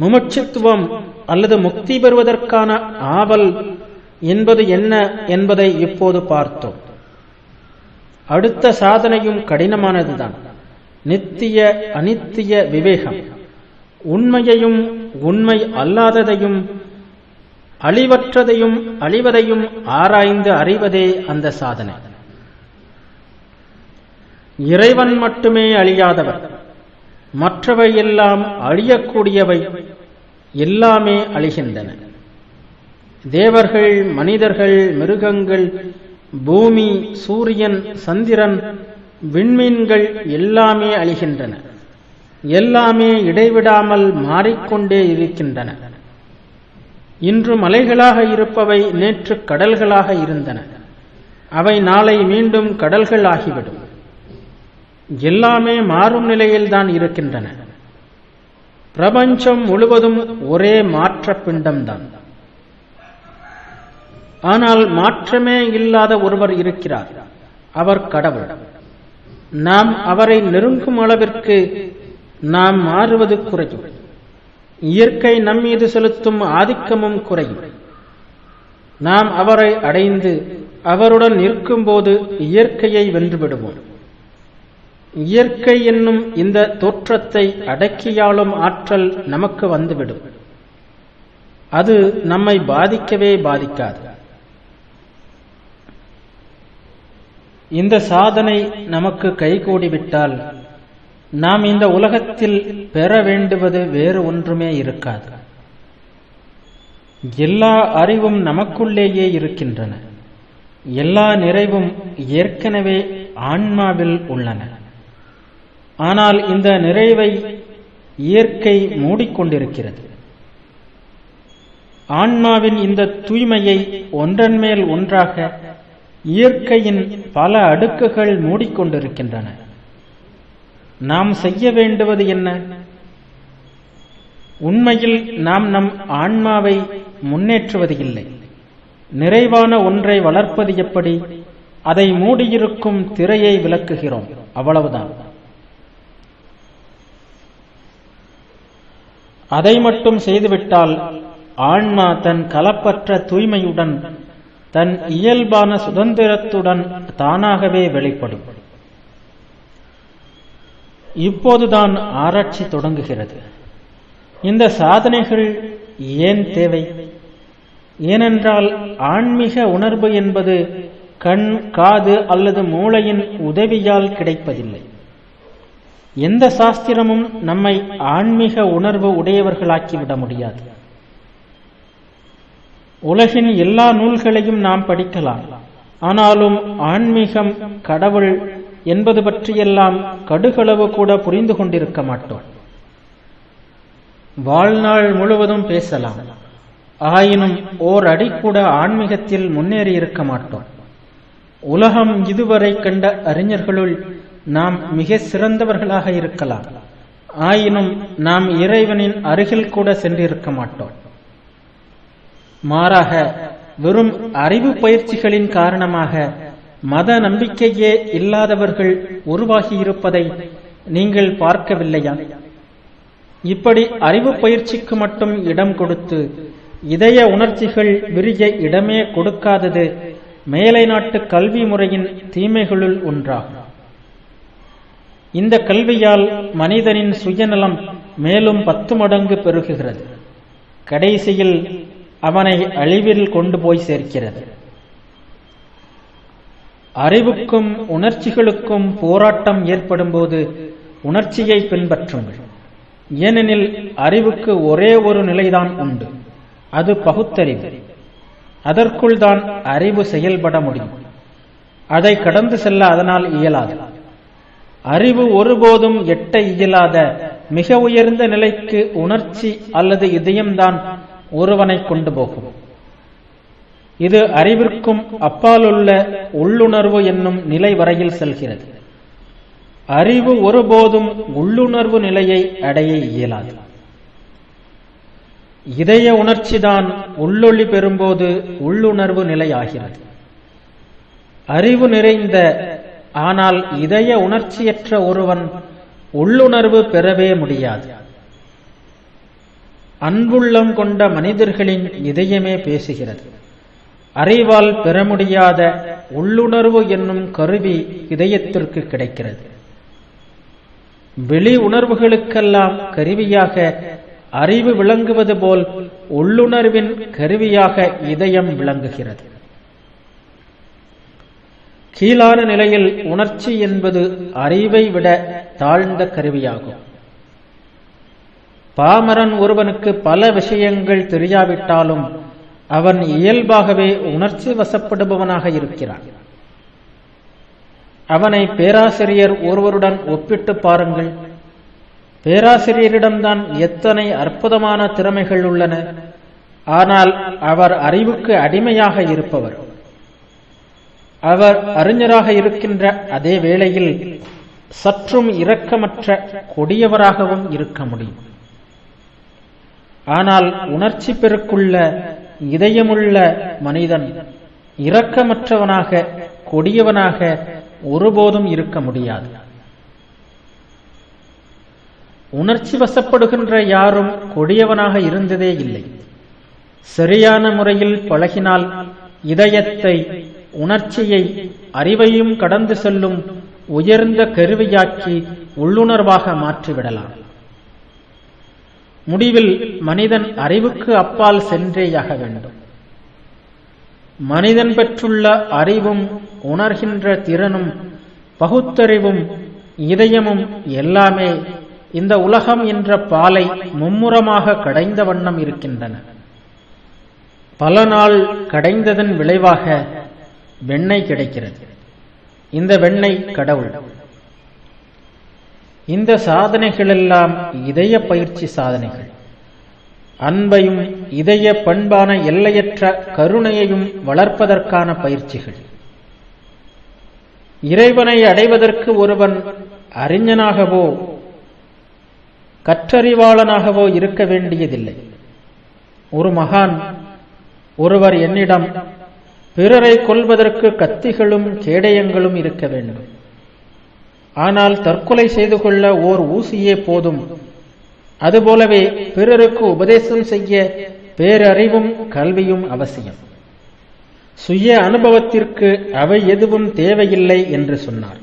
முமுட்சித்துவம் அல்லது முக்தி பெறுவதற்கான ஆவல் என்பது என்ன என்பதை இப்போது பார்த்தோம். அடுத்த சாதனையும் கடினமானதுதான். நித்திய அனித்திய விவேகம். உண்மையையும் உண்மை அல்லாததையும் அழிவற்றதையும் அழிவதையும் ஆராய்ந்து அறிவதே அந்த சாதனை. இறைவன் மட்டுமே அழியாதவர். மற்றவை எல்லாம் அழியக்கூடியவை எல்லாமே அழிகின்றன. தேவர்கள் மனிதர்கள் மிருகங்கள் பூமி சூரியன் சந்திரன் விண்மீன்கள் எல்லாமே அழிகின்றன. எல்லாமே இடைவிடாமல் மாறிக்கொண்டே இருக்கின்றன. இன்று மலைகளாக இருப்பவை நேற்று கடல்களாக இருந்தன. அவை நாளை மீண்டும் கடல்கள் ஆகிவிடும் எல்லாமே மாறும் நிலையில்தான் இருக்கின்றன. பிரபஞ்சம் முழுவதும் ஒரே மாற்ற பிண்டம்தான். ஆனால் மாற்றமே இல்லாத ஒருவர் இருக்கிறார். அவர் கடவுள். நாம் அவரை நெருங்கும் அளவிற்கு நாம் மாறுவது குறையும். இயற்கை நம்மீது செலுத்தும் ஆதிக்கமும் குறையும். நாம் அவரை அடைந்து அவருடன் நிற்கும்போது இயற்கையை வென்றுவிடுவோம் இயற்கை என்னும் இந்த தோற்றத்தை அடக்கியாளும் ஆற்றல் நமக்கு வந்துவிடும். அது நம்மை பாதிக்கவே பாதிக்காது. இந்த சாதனை நமக்கு கைகூடிவிட்டால் நாம் இந்த உலகத்தில் பெற வேண்டுவது வேறு ஒன்றுமே இருக்காது. எல்லா அறிவும் நமக்குள்ளேயே இருக்கின்றன. எல்லா நிறைவும் ஏற்கனவே ஆன்மாவில் உள்ளன. ஆனால் இந்த நிறைவை இயற்கை மூடிக்கொண்டிருக்கிறது. ஆன்மாவின் இந்த தூய்மையை ஒன்றன் மேல் ஒன்றாக இயற்கையின் பல அடுக்குகள் மூடிக்கொண்டிருக்கின்றன. நாம் செய்ய வேண்டுவது என்ன? உண்மையில் நாம் நம் ஆன்மாவை முன்னேற்றுவது இல்லை. நிறைவான ஒன்றை வளர்ப்பது எப்படி? அதை மூடியிருக்கும் திரையை விளக்குகிறோம். அவ்வளவுதான். அதை மட்டும் செய்துவிட்டால் ஆன்மா தன் கலப்பற்ற தூய்மையுடன் தன் இயல்பான சுதந்திரத்துடன் தானாகவே வெளிப்படும். இப்போதுதான் ஆராய்ச்சி தொடங்குகிறது. இந்த சாதனைகள் ஏன் தேவை? ஏனென்றால் ஆன்மீக உணர்வு என்பது கண் காது அல்லது மூளையின் உதவியால் கிடைப்பதில்லை. எந்த சாஸ்திரமும் நம்மை ஆன்மீக உணர்வு உடையவர்களாக்கிவிட முடியாது. உலகின் எல்லா நூல்களையும் நாம் படிக்கலாம். ஆனாலும் ஆன்மீகம் கடவுள் என்பது பற்றியெல்லாம் கடுகளவு கூட புரிந்து கொண்டிருக்க மாட்டோம். வாழ்நாள் முழுவதும் பேசலாம். ஆயினும் ஓர் அடி கூட ஆன்மீகத்தில் முன்னேறி இருக்க மாட்டோம். உலகம் இதுவரை கண்ட அறிஞர்களுள் நாம் மிக சிறந்தவர்களாக இருக்கலாம். ஆயினும் நாம் இறைவனின் அருகில் கூட சென்றிருக்க மாட்டோம். மாறாக வெறும் அறிவு பயிற்சிகளின் காரணமாக மத நம்பிக்கையே இல்லாதவர்கள் உருவாகியிருப்பதை நீங்கள் பார்க்கவில்லையா? இப்படி அறிவு பயிற்சிக்கு மட்டும் இடம் கொடுத்து இதய உணர்ச்சிகள் விரிய இடமே கொடுக்காதது மேலை நாட்டு கல்வி முறையின் தீமைகளுள் ஒன்றாகும். இந்த கல்வியால் மனிதனின் சுயநலம் மேலும் பத்து மடங்கு பெருகுகிறது. கடைசியில் அவனை அழிவில் கொண்டு போய் சேர்க்கிறது. அறிவுக்கும் உணர்ச்சிகளுக்கும் போராட்டம் ஏற்படும் போது உணர்ச்சியை பின்பற்றுங்கள். ஏனெனில் அறிவுக்கு ஒரே ஒரு நிலைதான் உண்டு. அது பகுத்தறிவு. அதற்குள் தான் அறிவு செயல்பட முடியும். அதை கடந்து செல்ல அதனால் இயலாது. அறிவு ஒருபோதும் எட்ட இயலாத மிக உயர்ந்த நிலைக்கு உணர்ச்சி அல்லது இதயம்தான் ஒருவனை கொண்டு போகும். இது அறிவிற்கும் அப்பாலுள்ள உள்ளுணர்வு என்னும் நிலை வரையில் செல்கிறது. அறிவு ஒருபோதும் உள்ளுணர்வு நிலையை அடைய இயலாது. இதய உணர்ச்சிதான் உள்ளொளி பெறும்போது உள்ளுணர்வு நிலை ஆகிறது அறிவு நிறைந்த ஆனால் இதய உணர்ச்சியற்ற ஒருவன் உள்ளுணர்வு பெறவே முடியாது. அன்புள்ளம் கொண்ட மனிதர்களின் இதயமே பேசுகிறது. அறிவால் பெற முடியாத உள்ளுணர்வு என்னும் கருவி இதயத்திற்கு கிடைக்கிறது. வெளி உணர்வுகளுக்கெல்லாம் கருவியாக அறிவு விளங்குவது போல் உள்ளுணர்வின் கருவியாக இதயம் விளங்குகிறது. கீழான நிலையில் உணர்ச்சி என்பது அறிவை விட தாழ்ந்த கருவியாகும். பாமரன் ஒருவனுக்கு பல விஷயங்கள் தெரியாவிட்டாலும் அவன் இயல்பாகவே உணர்ச்சி வசப்படுபவனாக இருக்கிறான். அவனை பேராசிரியர் ஒருவருடன் ஒப்பிட்டு பாருங்கள். பேராசிரியரிடம்தான் எத்தனை அற்புதமான திறமைகள் உள்ளன. ஆனால் அவர் அறிவுக்கு அடிமையாக இருப்பவர். அவர் அறிஞராக இருக்கின்ற அதே வேளையில் சற்றும் இரக்கமற்ற கொடியவராகவும் இருக்க முடியும். ஆனால் உணர்ச்சி பெருக்குள்ள இதயமுள்ள மனிதன் இரக்கமற்றவனாக கொடியவனாக ஒருபோதும் இருக்க முடியாது. உணர்ச்சி வசப்படுகின்ற யாரும் கொடியவனாக இருந்ததே இல்லை. சரியான முறையில் பழகினால் இதயத்தை உணர்ச்சியை அறிவையும் கடந்து செல்லும் உயர்ந்த கருவியாக்கி உள்ளுணர்வாக மாற்றிவிடலாம். முடிவில் மனிதன் அறிவுக்கு அப்பால் சென்றேயாக வேண்டும். மனிதன் பெற்றுள்ள அறிவும் உணர்கின்ற திறனும் பகுத்தறிவும் இதயமும் எல்லாமே இந்த உலகம் என்ற பாலை மும்முரமாக கடைந்த வண்ணம் இருக்கின்றன. பல நாள் கடைந்ததன் விளைவாக வெண்ணெய் கிடைக்கிறது. இந்த வெண்ணெய் கடவுள். இந்த சாதனைகளெல்லாம் இதய பயிற்சி சாதனைகள். அன்பையும் இதய பண்பான எல்லையற்ற கருணையையும் வளர்ப்பதற்கான பயிற்சிகள். இறைவனை அடைவதற்கு ஒருவன் அறிஞனாகவோ கற்றறிவாளனாகவோ இருக்க வேண்டியதில்லை. ஒரு மகான் ஒருவர் என்னிடம் பிறரை கொல்வதற்கு கத்திகளும் கேடயங்களும் இருக்க வேண்டும். ஆனால் தற்கொலை செய்து கொள்ள ஓர் ஊசியே போதும். அதுபோலவே பிறருக்கு உபதேசம் செய்ய பேரறிவும் கல்வியும் அவசியம். சுய அனுபவத்திற்கு அவை எதுவும் தேவையில்லை என்று சொன்னார்.